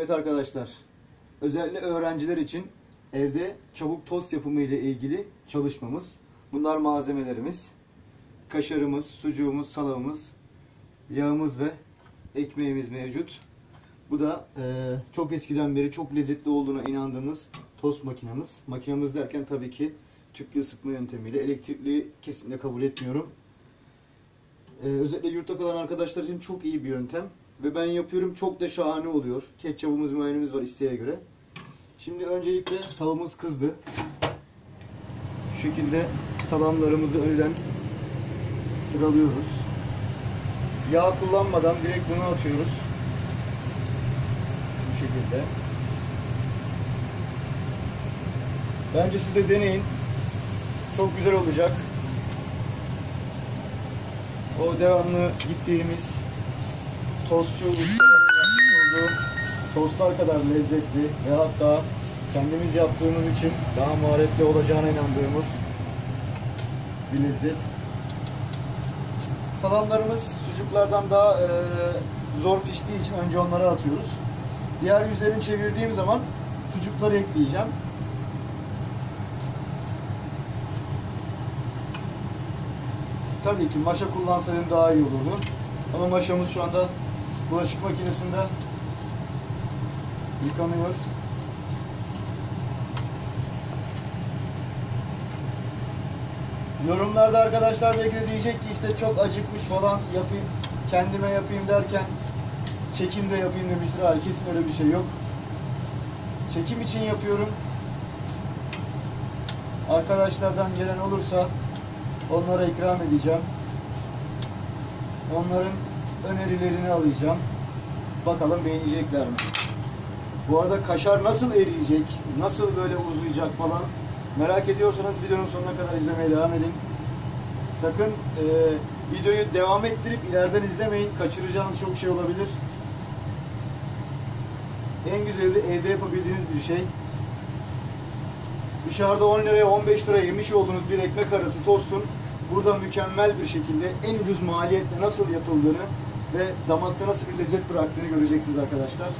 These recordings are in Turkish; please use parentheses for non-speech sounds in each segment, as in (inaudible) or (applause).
Evet arkadaşlar, özellikle öğrenciler için evde çabuk tost yapımı ile ilgili çalışmamız. Bunlar malzemelerimiz. Kaşarımız, sucuğumuz, salamımız, yağımız ve ekmeğimiz mevcut. Bu da e, çok eskiden beri çok lezzetli olduğuna inandığımız tost makinamız. Makinamız derken tabii ki tüplü ısıtma yöntemiyle. Elektrikli kesinlikle kabul etmiyorum. Ee, özellikle yurtta kalan arkadaşlar için çok iyi bir yöntem. Ve ben yapıyorum çok da şahane oluyor. Ketçabımız, mayonemiz var isteğe göre. Şimdi öncelikle tavamız kızdı. Şu şekilde salamlarımızı önden sıralıyoruz. Yağ kullanmadan direkt bunu atıyoruz. Bu şekilde. Bence siz de deneyin. Çok güzel olacak. O devamlı gittiğimiz tostçu ustaların yapmış olduğu tostlar kadar lezzetli ve hatta kendimiz yaptığımız için daha maharetli olacağına inandığımız bir lezzet. Salamlarımız sucuklardan daha e, zor piştiği için önce onları atıyoruz. Diğer yüzlerini çevirdiğim zaman sucukları ekleyeceğim. Tabii ki maşa kullansaydım daha iyi olurdu. Ama maşamız şu anda bulaşık makinesinde yıkanıyor. Yorumlarda arkadaşlar belki de diyecek ki işte çok acıkmış falan yapayım, kendime yapayım derken çekimde yapayım demiştir. Hayır kesin öyle bir şey yok. Çekim için yapıyorum. Arkadaşlardan gelen olursa onlara ikram edeceğim. Onların önerilerini alacağım. Bakalım beğenecekler mi? Bu arada kaşar nasıl eriyecek, nasıl böyle uzayacak falan merak ediyorsanız videonun sonuna kadar izlemeye devam edin. Sakın e, videoyu devam ettirip ileriden izlemeyin. Kaçıracağınız çok şey olabilir. En güzeli de evde yapabildiğiniz bir şey. Dışarıda 10 liraya 15 liraya yemiş olduğunuz bir ekmek arası tostun burada mükemmel bir şekilde en ucuz maliyetle nasıl yapıldığını ve damakta nasıl bir lezzet bıraktığını göreceksiniz arkadaşlar.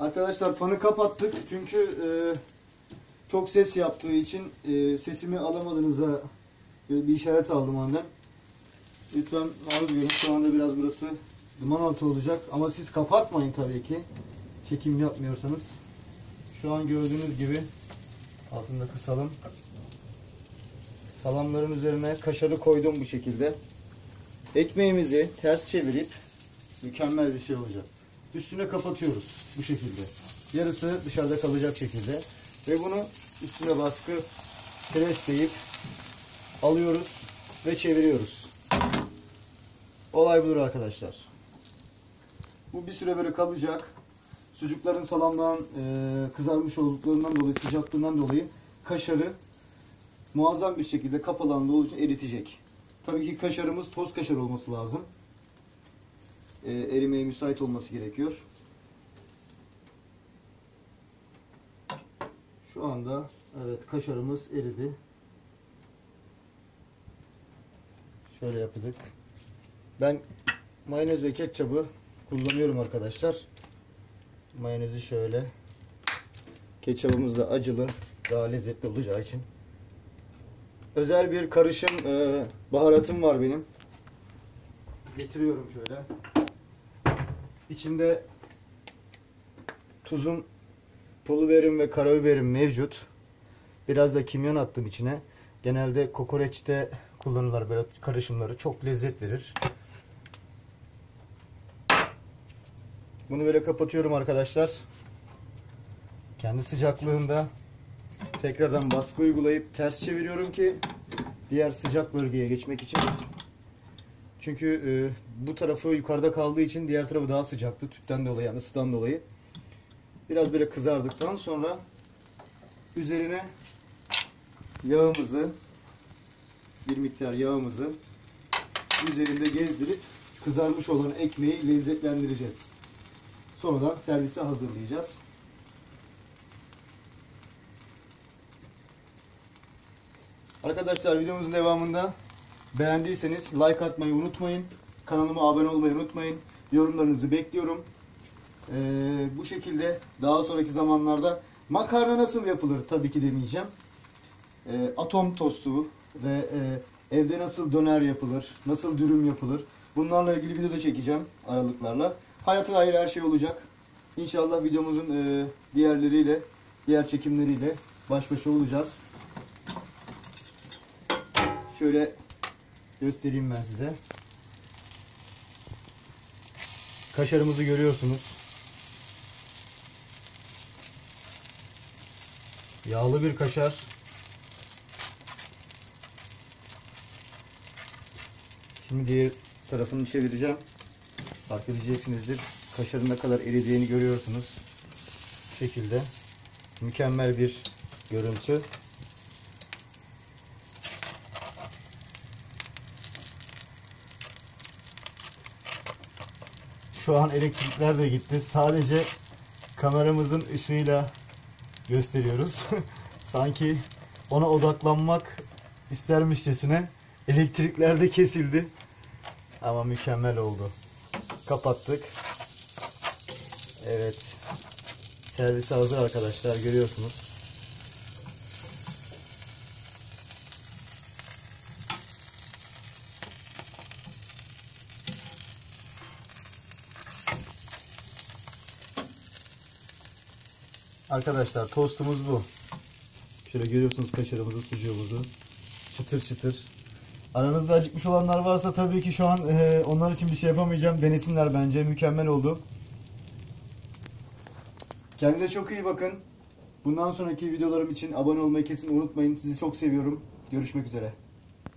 Arkadaşlar fanı kapattık çünkü e, çok ses yaptığı için e, sesimi alamadığınızda bir işaret aldım ondan. Lütfen maruz görün. Şu anda biraz burası duman altı olacak ama siz kapatmayın tabii ki. Çekim yapmıyorsanız. Şu an gördüğünüz gibi altında kısalım. Salamların üzerine kaşarı koydum bu şekilde. Ekmeğimizi ters çevirip mükemmel bir şey olacak. Üstüne kapatıyoruz bu şekilde. Yarısı dışarıda kalacak şekilde. Ve bunu üstüne baskı presleyip alıyoruz ve çeviriyoruz. Olay budur arkadaşlar. Bu bir süre böyle kalacak. Sucukların salamdan e, kızarmış olduklarından dolayı, sıcaklığından dolayı kaşarı muazzam bir şekilde kapalı alanda olduğu için eritecek. Tabii ki kaşarımız toz kaşar olması lazım. E, erimeye müsait olması gerekiyor. Şu anda evet kaşarımız eridi. Şöyle yaptık. Ben mayonez ve ketçabı kullanıyorum arkadaşlar. Mayonezi şöyle. Ketçabımız da acılı. Daha lezzetli olacağı için. Özel bir karışım e, baharatım var benim. Getiriyorum şöyle. İçinde tuzum, pul biberim ve karabiberim mevcut. Biraz da kimyon attım içine. Genelde kokoreçte kullanırlar böyle karışımları. Çok lezzet verir. Bunu böyle kapatıyorum arkadaşlar. Kendi sıcaklığında tekrardan baskı uygulayıp ters çeviriyorum ki diğer sıcak bölgeye geçmek için. Çünkü e, bu tarafı yukarıda kaldığı için diğer tarafı daha sıcaktı tüpten dolayı yani ısıdan dolayı. Biraz böyle kızardıktan sonra üzerine yağımızı bir miktar yağımızı üzerinde gezdirip kızarmış olan ekmeği lezzetlendireceğiz. Sonradan servise hazırlayacağız. Arkadaşlar videomuzun devamında beğendiyseniz like atmayı unutmayın. Kanalıma abone olmayı unutmayın. Yorumlarınızı bekliyorum. Ee, bu şekilde daha sonraki zamanlarda makarna nasıl yapılır tabii ki demeyeceğim. Ee, atom tostu ve e, evde nasıl döner yapılır, nasıl dürüm yapılır. Bunlarla ilgili video da çekeceğim aralıklarla. Hayata dair her şey olacak. İnşallah videomuzun e, diğerleriyle, diğer çekimleriyle baş başa olacağız. Şöyle göstereyim ben size. Kaşarımızı görüyorsunuz. Yağlı bir kaşar. Şimdi diğer tarafını çevireceğim. Fark edeceksinizdir. Kaşarın ne kadar eridiğini görüyorsunuz. Bu şekilde. Mükemmel bir görüntü. Şu an elektrikler de gitti. Sadece kameramızın ışığıyla gösteriyoruz. (laughs) Sanki ona odaklanmak istermişçesine elektrikler de kesildi. Ama mükemmel oldu. Kapattık. Evet. Servise hazır arkadaşlar görüyorsunuz. Arkadaşlar tostumuz bu. Şöyle görüyorsunuz kaşarımızı, sucuğumuzu. Çıtır çıtır. Aranızda acıkmış olanlar varsa tabii ki şu an e, onlar için bir şey yapamayacağım. Denesinler bence. Mükemmel oldu. Kendinize çok iyi bakın. Bundan sonraki videolarım için abone olmayı kesin unutmayın. Sizi çok seviyorum. Görüşmek üzere.